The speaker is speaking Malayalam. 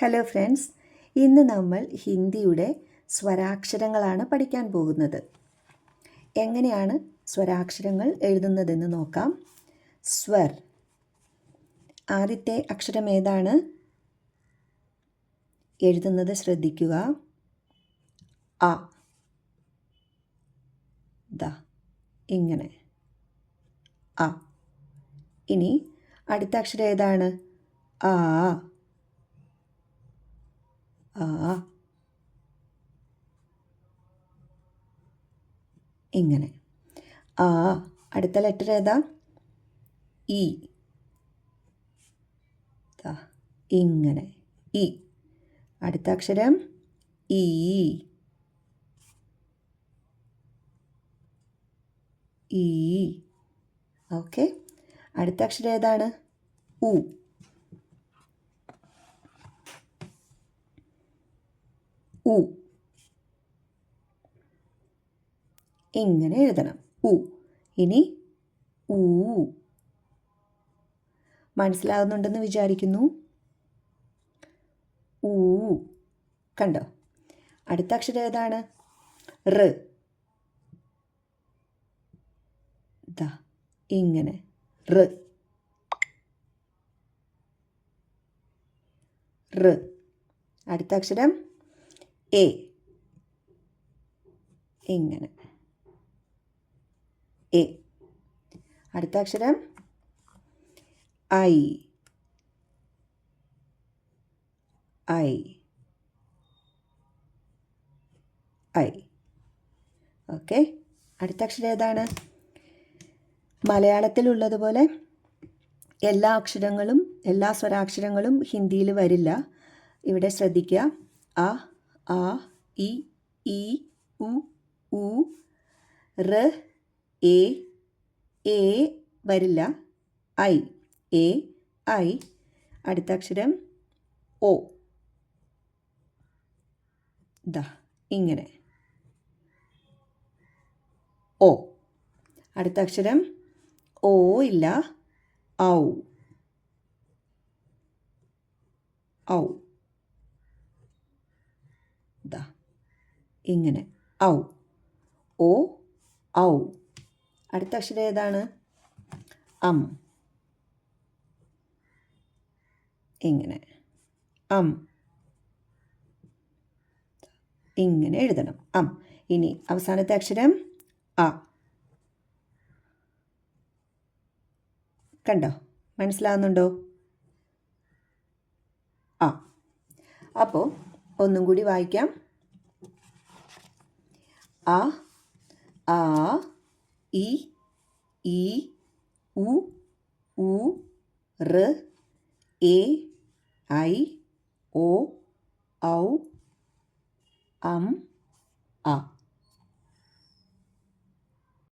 ഹലോ ഫ്രണ്ട്സ് ഇന്ന് നമ്മൾ ഹിന്ദിയുടെ സ്വരാക്ഷരങ്ങളാണ് പഠിക്കാൻ പോകുന്നത്. എങ്ങനെയാണ് സ്വരാക്ഷരങ്ങൾ എഴുതുന്നതെന്ന് നോക്കാം. സ്വർ. ആദ്യത്തെ അക്ഷരം ഏതാണ്? എഴുതുന്നത് ശ്രദ്ധിക്കുക. അ. ദ. ഇങ്ങനെ. അ. ഇനി അടുത്ത അക്ഷരം ഏതാണ്? ആ. ഇങ്ങനെ. ആ. അടുത്ത ലെറ്റർ ഏതാ? ഇ. ഇങ്ങനെ. ഇ. അടുത്ത അക്ഷരം ഇ. ഈ ഓക്കെ. അടുത്ത അക്ഷരം ഏതാണ്? ഉ. ഉ. ഇങ്ങനെ എഴുതണം. ഉ. ഇനി ഊ. മനസ്സിലാകുന്നുണ്ടെന്ന് വിചാരിക്കുന്നു? ഊ. കണ്ടോ? അടുത്ത അക്ഷരം ഏതാണ്? റ്. ഇങ്ങനെ. റ്. റ്. അടുത്ത അക്ഷരം? എ. ഇങ്ങനെ. എ. അടുത്ത അക്ഷരം ഐ. ഐ. ഐ. ഓക്കെ. അടുത്ത അക്ഷരം ഏതാണ്? മലയാളത്തിലുള്ളതുപോലെ എല്ലാ അക്ഷരങ്ങളും എല്ലാ സ്വരാക്ഷരങ്ങളും ഹിന്ദിയിൽ വരില്ല. ഇവിടെ ശ്രദ്ധിക്കുക. അ ആ ഇ ഈ ഉ ഉ റ് എ എ വരില്ല. ഐ എ ഐ. അടുത്ത അക്ഷരം ഒ. ദ ഇങ്ങനെ. ഒ. അടുത്ത അക്ഷരം ഓ ഇല്ല. ഔ. ഔ. ദാ. ഇങ്ങനെ. ഔ. ഓ ഔ. അടുത്ത അക്ഷരം ഏതാണ്? അം. ഇങ്ങനെ. അം. ഇങ്ങനെ എഴുതണം. അം. ഇനി അവസാനത്തെ അക്ഷരം അ. കണ്ടോ? മനസ്സിലാവുന്നുണ്ടോ? ആ അപ്പോൾ ഒന്നും കൂടി വായിക്കാം. അ ആ ഇ ഇ ഉ ഉ റ എ ഐ ഒ ഔ അം അ.